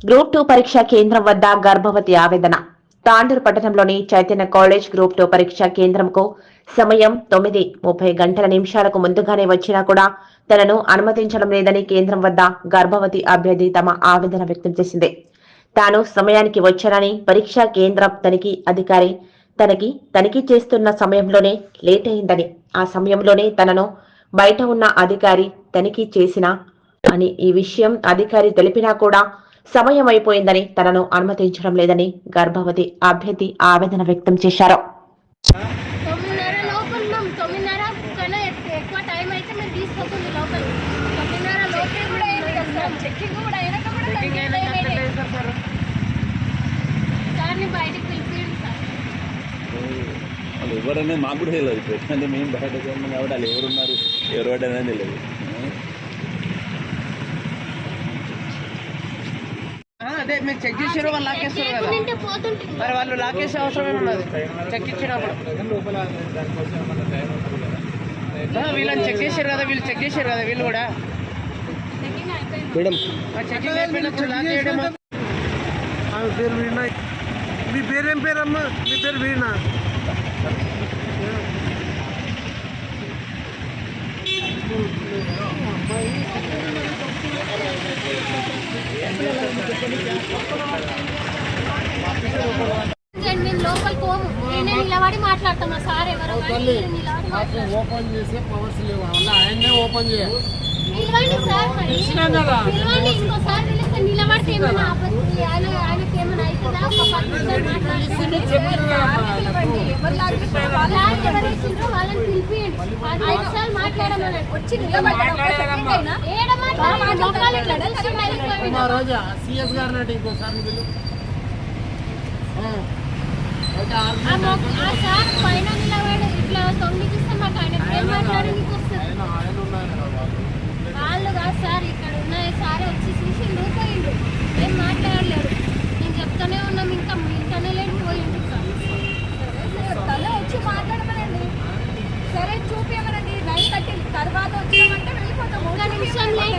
Group two పరీక్ష కేంద్రం వద్ద గర్భవతి ఆవేదన. తాండూరు పట్టణంలోని చైతన్య కాలేజ్ గ్రూప్ టూ పరీక్ష కేంద్రంకు సమయం తొమ్మిది ముప్పై గంటల నిమిషాలకు ముందుగానే వచ్చినా కూడా తనను అనుమతించడం లేదని కేంద్రం వద్ద గర్భవతి అభ్యర్థి తమ ఆవేదన వ్యక్తం చేసింది. తాను సమయానికి వచ్చానని పరీక్షా కేంద్రం తనిఖీ అధికారి తనకి తనిఖీ చేస్తున్న సమయంలోనే లేట్ అయిందని ఆ సమయంలోనే తనను బయట ఉన్న అధికారి తనిఖీ చేసిన అని ఈ విషయం అధికారి తెలిపినా కూడా సమయం అయిపోయిందని తనను అనుమతించడం లేదని గర్భవతి అభ్యర్థి ఆవేదన వ్యక్తం చేశారు. తొమ్మిదిన్నర లోపల ఉన్నాం. తొమ్మిదిన్నర కన్నా ఎక్- ఎక్కువ టైం అయితే మీరు తీసుకోకుండా లోపల. తొమ్మిదిన్నర లోపల కూడా అయింది కదా సార్? చెక్కింగ్ కూడా అయినాక కూడా తొమ్మిది టైం అయింది. సార్ని బయటకు పిలిపియండి సార్. వాళ్ళు ఎవరనే మాకు కూడా తెలియదు. ఎట్లా అంటే మేము బయట కాబట్టి వాళ్ళు ఎవరున్నారు? ఎవరు పడ్డారని తెలియదు. అదే మీరు చెక్ చేసారు వాళ్ళు లాకేస్తారు కదా. మరి వాళ్ళు లాకేసే అవసరం ఉన్నది చెక్ ఇచ్చినప్పుడు. ఆ, వీళ్ళని చెక్ చేశారు కదా వీళ్ళు చెక్ చేశారు కదా వీళ్ళు కూడా. పేరు వీణ. మీ పేరేం పేరమ్మా? మీ పేరు వీణ. మేము లోపల పోము. నేనే నిలబడి మాట్లాడతాం మా సార్ ఎవరో. ఓపెన్ చేసే పవర్స్ లేవు. అలా ఆయన్నే ఓపెన్ చేయాలి నిలబడితే ఏమైనా ఆయన ఆయనకి ఏమైనా అవుతుందా ఒక మాట్లాడమని వచ్చి మాట్లాడాలి మొక్కలు ఇట్లా కూర్చుని అయిపోయింది. మా రోజా సిఎస్ గారిని అంటే ఇంకోసారి కదా వాళ్ళు. కాదు సార్ ఇక్కడ ఉన్న సార్ వచ్చి చూసి పోయిండు ఏం మాట్లాడలేడు. నేను చెప్తానే ఉన్నాం ఇంకా ఇంటనే లేడు పోయిండు తనే వచ్చి మాట్లాడమనండి. సరే చూపించమనండి నైన్ థర్టీ తర్వాత వచ్చినామంటే వెళ్ళిపోతాము ఒక్క నిమిషం లేట్